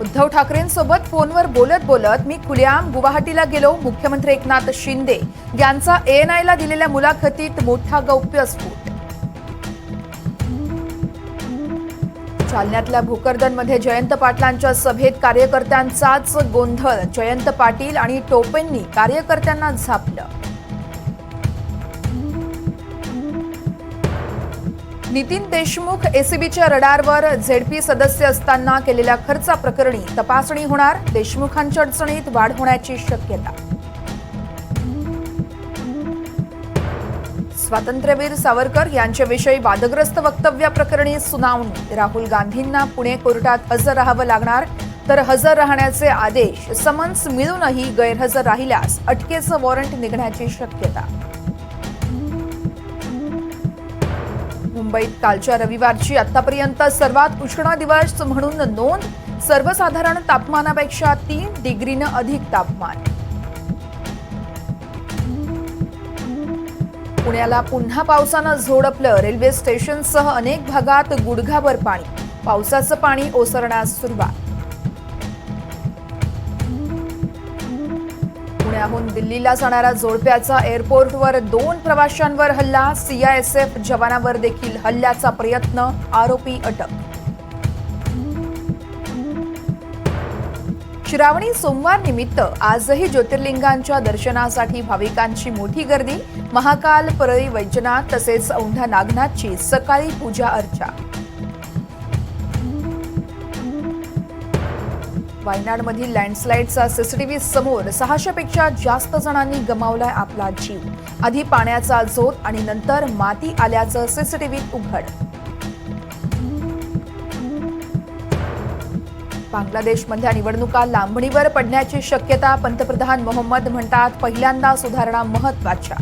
उद्धव ठाकरेंसोबत फोनवर बोलत बोलत मी खुलेआम गुवाहाटीला गेलो. मुख्यमंत्री एकनाथ शिंदे यांचा एएनआयला दिलेल्या मुलाखतीत मोठा गौप्यस्फोट जालन्यातल्या भोकरदनमध्ये जयंत पाटलांच्या सभेत कार्यकर्त्यांचाच गोंधळ. जयंत पाटील आणि टोपेंनी कार्यकर्त्यांना झापलं. नितीन देशमुख एसीबीच्या रडारवर झेडपी सदस्य असताना केलेल्या खर्चाप्रकरणी तपासणी होणार. देशमुखांच्या अडचणीत वाढ होण्याची शक्यता. स्वातंत्र्यवीर सावरकर यांच्याविषयी वादग्रस्त वक्तव्याप्रकरणी सुनावणी. राहुल गांधींना पुणे कोर्टात हजर राहावं लागणार तर हजर राहण्याचे आदेश. समन्स मिळूनही गैरहजर राहिल्यास अटकेचं वॉरंट निघण्याची शक्यता. मुंबईत कालच्या रविवारची आतापर्यंत सर्वात उष्ण दिवस म्हणून नोंद सर्वसाधारण तापमानापेक्षा तीन डिग्रीनं अधिक तापमान. पुण्याला पुन्हा पावसानं झोडपलं रेल्वे स्टेशनसह अनेक भागात गुडघाभर पाणी. पावसाचं पाणी ओसरण्यास सुरुवात. पुण्याहून दिल्लीला जाणाऱ्या जोडप्याचा एअरपोर्टवर दोन प्रवाशांवर हल्ला. सीआयएसएफ जवानावर देखील हल्ल्याचा प्रयत्न आरोपी अटक. श्रावणी सोमवार निमित्त आजही ज्योतिर्लिंगांच्या दर्शनासाठी भाविकांची मोठी गर्दी. महाकाल परळी वैजनाथ तसेच औंढा नागनाथची सकाळी पूजा अर्चा. वायनाडमधील लँडस्लाईडचा सीसीटीव्ही समोर सहाशेपेक्षा जास्त जणांनी गमावलाय आपला जीव. आधी पाण्याचा झोत आणि नंतर माती आल्याचं सीसीटीव्हीत उघड. बांगलादेशमधल्या निवडणुका लांबणीवर पडण्याची शक्यता पंतप्रधान मोहम्मद म्हणतात पहिल्यांदा सुधारणा महत्त्वाच्या